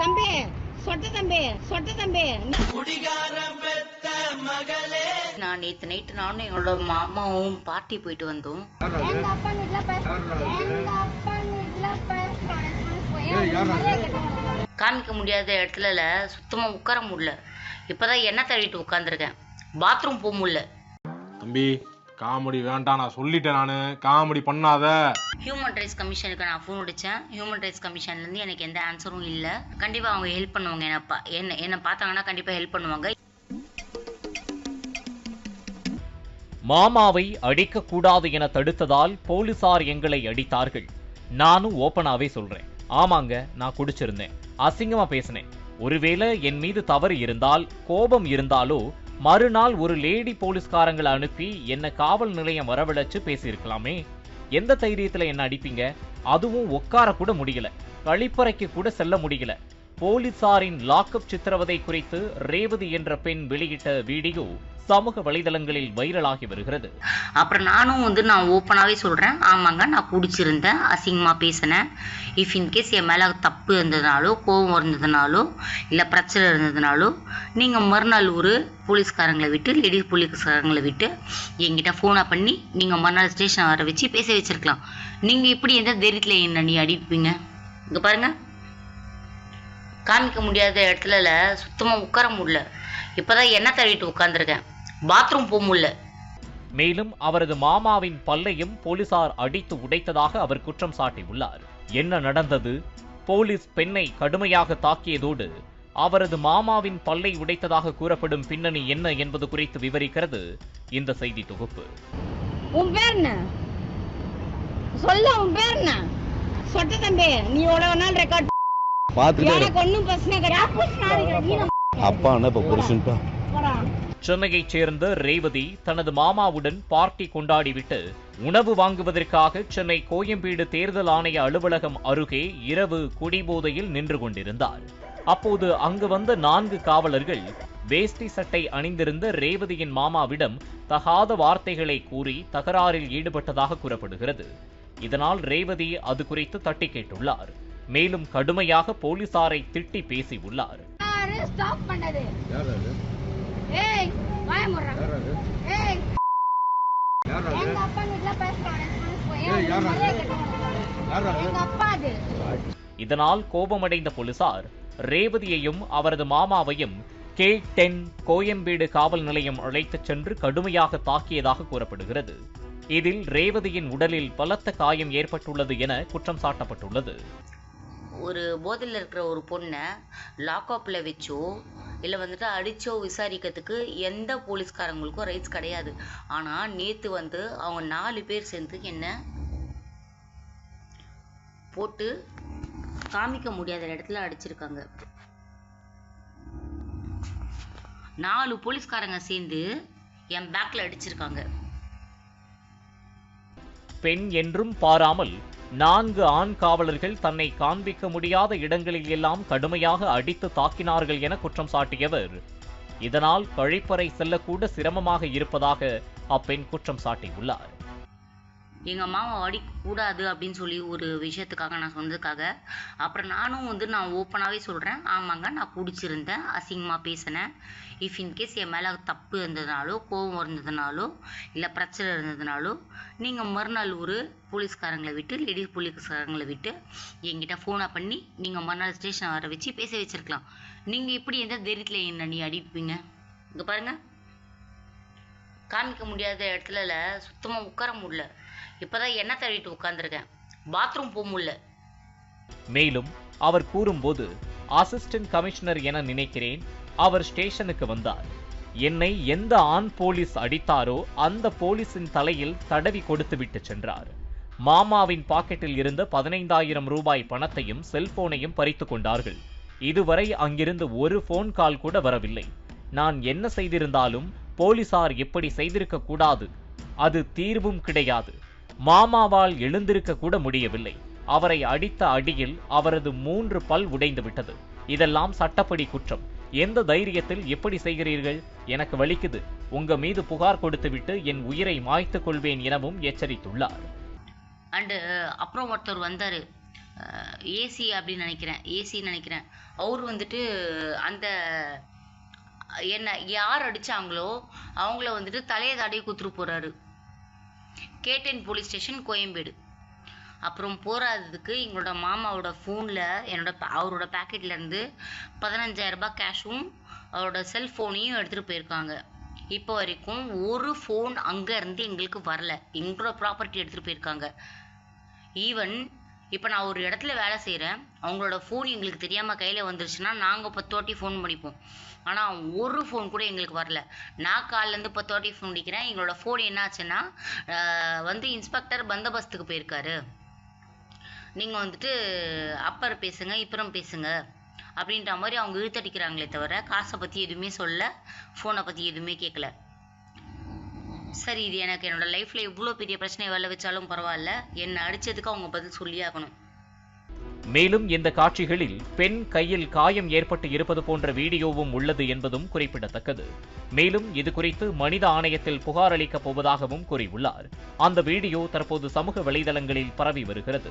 தம்பி சொட்ட தம்பி சொட்ட தம்பி. நான் நேத்து நைட்டு நானும் எங்களோட மாமாவும் பார்ட்டி போயிட்டு வந்தோம். காமிக்க முடியாத இடத்துல சுத்தமா உட்கார முடியல. இப்பதான் எண்ணெய் தடவிட்டு உட்காந்துருக்கேன் பாத்ரூம் போக முடியல. தம்பி காமெடி வேண்டாம் நான் சொல்லிட்டேன் நானு. காமெடி பண்ணாத. ஹியூமன் ரைட்ஸ் கமிஷனுக்கு நான் ஃபோன் அடித்தேன் ஹியூமன் ரைட்ஸ் கமிஷன்லேருந்து எனக்கு எந்த ஆன்சரும் இல்லை. கண்டிப்பாக அவங்க ஹெல்ப் பண்ணுவாங்க என்னை பா என்ன என்னை பார்த்தாங்கன்னா கண்டிப்பாக ஹெல்ப் பண்ணுவாங்க. மாமாவை அடிக்கக்கூடாது என தடுத்ததால் போலீசார் எங்களை அடித்தார்கள். நானும் ஓப்பனாவே சொல்றேன். ஆமாங்க நான் குடிச்சிருந்தேன். அசிங்கமா பேசினேன். ஒருவேளை என் மீது தவறு இருந்தால் கோபம் இருந்தாலோ மறுநாள் ஒரு லேடி போலீஸ்காரங்களை அனுப்பி என்ன காவல் நிலையம் வரவழைச்சு பேசியிருக்கலாமே. எந்த தைரியத்துல என்ன அடிப்பீங்க? அதுவும் உட்கார கூட முடியல. கழிப்பறைக்கு கூட செல்ல முடியல. போலீசாரின் லாக்அப் சித்திரவதை குறித்து ரேவதி என்ற பெண் வெளியிட்ட வீடியோ. சமூக வலைதளங்களில் வைரலாகி வருகிறது. அப்புறம் நானும் வந்து நான் ஓப்பனாகவே சொல்கிறேன் ஆமாங்க நான் குடிச்சிருந்தேன். அசிங்கமாக பேசினேன். இஃப் இன்கேஸ் என் மேலே தப்பு இருந்ததுனாலோ கோபம் இருந்ததுனாலோ இல்லை பிரச்சனை இருந்ததுனாலோ நீங்கள் மறுநாள் ஒரு போலீஸ்காரங்களை விட்டு லேடிஸ் போலீஸ்காரங்களை விட்டு என்கிட்ட ஃபோனை பண்ணி நீங்கள் மறுநாள் ஸ்டேஷன் வர வச்சு பேச வச்சிருக்கலாம். நீங்கள் இப்படி எந்த தைரியத்தில் என்ன நீ அடிப்பீங்க இங்கே பாருங்கள் காமிக்க முடியாத இடத்துல சுத்தமாக உட்கார முடியல. இப்போ தான் எண்ணெய் தடவிட்டு உட்காந்துருக்கேன் பாத்ரூம் போக முடியல மேலும் அவரது மாமாவின் பல்லையும் போலீசார் அடித்து உடைத்ததாக அவர் குற்றம் சாட்டியுள்ளார் என்ன நடந்தது போலீஸ் பெண்ணை கடுமையாக தாக்கியதோடு அவரது மாமாவின் பல்லை உடைத்ததாக கூறப்படும் பின்னணி என்ன என்பது குறித்து விவரிக்கிறது இந்த செய்தி தொகுப்பு உன் பேர் என்ன சொல்ல உன் பேர் என்ன சொட்ட தம்பி நீ எவ்வளவு நாள் ரெக்கார்ட் பார்த்துட்டு எனக்கு ஒன்னும் பிரச்சனை கிடையாது அப்பா அண்ணா இப்போ புருஷன்ப்பா. சென்னையைச் சேர்ந்த ரேவதி தனது மாமாவுடன் பார்ட்டி கொண்டாடிவிட்டு உணவு வாங்குவதற்காக சென்னை கோயம்பேடு தேர்தல் ஆணைய அலுவலகம் அருகே இரவு குடிபோதையில் நின்று கொண்டிருந்தார். அப்போது அங்கு வந்த நான்கு காவலர்கள் வேஷ்டி சட்டை அணிந்திருந்த ரேவதியின் மாமாவிடம் தகாத வார்த்தைகளை கூறி தகராறில் ஈடுபட்டதாக கூறப்படுகிறது. இதனால் ரேவதி அது குறித்து தட்டி கேட்டுள்ளார். மேலும் கடுமையாக போலீசாரை திட்டி பேசியுள்ளார். யாரு? ஸ்டாப் பண்ணது. ஏய் வாய முறா ஏய். எங்க அப்பா வீட்ல பேச எங்க அப்பா அது. இதனால் கோபமடைந்த போலீசார் ரேவதியையும் அவரது மாமாவையும் கே டென் கோயம்பேடு காவல் நிலையம் அழைத்துச் சென்று கடுமையாக தாக்கியதாக கூறப்படுகிறது. இதில் ரேவதியின் உடலில் பலத்த காயம் ஏற்பட்டுள்ளது என குற்றம் சாட்டப்பட்டுள்ளது. ஒரு போதையில் இருக்கிற ஒரு பொண்ணை லாக்அப்பில் வச்சோ இல்லை வந்துட்டு அடிச்சோ விசாரிக்கிறதுக்கு எந்த போலீஸ்காரங்களுக்கும் ரைட்ஸ் கிடையாது. ஆனால் நேற்று வந்து அவங்க நாலு பேர் சேர்ந்து என்ன போட்டு காமிக்க முடியாத இடத்துல அடிச்சிருக்காங்க. நாலு போலீஸ்காரங்க சேர்ந்து என் பேக்கில் அடிச்சிருக்காங்க. பெண் என்றும் பாராமல் நான்கு ஆண் காவலர்கள் தன்னை காண்பிக்க முடியாத இடங்களில் எல்லாம் கடுமையாக அடித்து தாக்கினார்கள் என குற்றம் சாட்டியவர். இதனால் கழிப்பறை செல்லக்கூட சிரமமாக இருப்பதாக அப்பெண் குற்றம் சாட்டியுள்ளார். எங்கள் அம்மாவை அடிக்கக்கூடாது அப்படின்னு சொல்லி ஒரு விஷயத்துக்காக நான் சொன்னதுக்காக. அப்புறம் நானும் வந்து நான் ஓப்பனாகவே சொல்கிறேன் ஆமாங்க நான் குடிச்சிருந்தேன். அசிங்கமாக பேசினேன். இஃப் இன்கேஸ் என் மேலே தப்பு இருந்ததுனாலோ கோபம் இருந்ததுனாலோ இல்லை பிரச்சனை இருந்ததுனாலோ நீங்கள் மறுநாள் ஒரு போலீஸ்காரங்களை விட்டு லேடிஸ் போலீஸ்காரங்களை விட்டு என்கிட்ட ஃபோனை பண்ணி நீங்கள் மறுநாள் ஸ்டேஷன் வர வச்சு பேச வச்சிருக்கலாம். நீங்கள் இப்படி எந்த தைரியத்தில் என்ன நீ அடிப்பீங்க? இங்கே பாருங்கள் காமிக்க முடியாத இடத்துல சுத்தமாக உட்கார முடியல. இப்பதான் எண்ணெய் தழுவிட்டு உட்காந்துருக்கேன் பாத்ரூம் போக முடியல. மேலும் அவர் கூறும்போது அசிஸ்டன்ட் கமிஷனர் என நினைக்கிறேன். அவர் ஸ்டேஷனுக்கு வந்தார். என்னை எந்த ஆண் போலீஸ் அடித்தாரோ அந்த போலீஸின் தலையில் தடவி கொடுத்துவிட்டு சென்றார். மாமாவின் பாக்கெட்டில் இருந்த பதினைந்தாயிரம் ரூபாய் பணத்தையும் செல்போனையும் பறித்து கொண்டார்கள். இதுவரை அங்கிருந்து ஒரு போன் கால் கூட வரவில்லை. நான் என்ன செய்திருந்தாலும் போலீசார் இப்படி செய்திருக்க கூடாது. அது தீர்வும் கிடையாது. மாமாவால் எழுந்திருக்க கூட முடியவில்லை. அவரை அடித்த அடியில் அவரது மூன்று பல் உடைந்துவிட்டது. இதெல்லாம் சட்டப்படி குற்றம். எந்த தைரியத்தில் எப்படி செய்கிறீர்கள்? எனக்கு வலிக்குது. உங்க மீது புகார் கொடுத்துவிட்டு என் உயிரை மாய்த்துக் கொள்வேன் எனவும் எச்சரித்துள்ளார். அண்டு அப்புறம் ஒருத்தர் வந்தார். ஏசி அப்படின்னு நினைக்கிறேன். ஏசின்னு நினைக்கிறேன். அவர் வந்துட்டு அந்த என்ன யார் அடித்தாங்களோ அவங்கள வந்துட்டு தலையை தடையை கொடுத்துட்டு போகிறாரு கேட்டேன் போலீஸ் ஸ்டேஷன் கோயம்பேடு. அப்புறம் போராததுக்கு எங்களோட மாமாவோட ஃபோனில் என்னோட அவரோட பேக்கெட்லேருந்து பதினஞ்சாயிரரூபா ரூபாய் கேஷும் அவரோட செல்ஃபோனையும் எடுத்துகிட்டு போயிருக்காங்க. இப்போ வரைக்கும் ஒரு ஃபோன் அங்கே இருந்து எங்களுக்கு வரல. எங்களோட ப்ராப்பர்ட்டி எடுத்துகிட்டு போயிருக்காங்க. ஈவன் இப்போ நான் ஒரு இடத்துல வேலை செய்கிறேன் அவங்களோட ஃபோன் எங்களுக்கு தெரியாமல் கையில் வந்துருச்சுன்னா நாங்கள் பத்து வாட்டி ஃபோன் பண்ணிப்போம் ஆனால் ஒரு ஃபோன் கூட எங்களுக்கு வரல. நான் காலிலேருந்து பத்து வாட்டி ஃபோன் அடிக்கிறேன் எங்களோட ஃபோன் என்னாச்சுன்னா வந்து இன்ஸ்பெக்டர் பந்தோபஸ்துக்கு போயிருக்காரு. நீங்கள் வந்துட்டு அப்பர் பேசுங்க இப்புறம் பேசுங்க அப்படின்ற மாதிரி அவங்க இழுத்தடிக்கிறாங்களே தவிர காசை பற்றி எதுவுமே சொல்ல ஃபோனை பற்றி எதுவுமே கேட்கல சரி இது எனக்கு என்னோட லைஃப்ல இவ்வளோ பெரிய பிரச்சனையை வரல வச்சாலும் பரவாயில்ல. என்னை அடிச்சதுக்கு அவங்க பதில் சொல்லியாகணும் மேலும் இந்த காட்சிகளில் பெண் கையில் காயம் ஏற்பட்டு இருப்பது போன்ற வீடியோவும் உள்ளது என்பதும் குறிப்பிடத்தக்கது. மேலும் இது குறித்து மனித ஆணையத்தில் புகார் அளிக்கப் போவதாகவும் கூறியுள்ளார். அந்த வீடியோ தற்போது சமூக வலைதளங்களில் பரவி வருகிறது.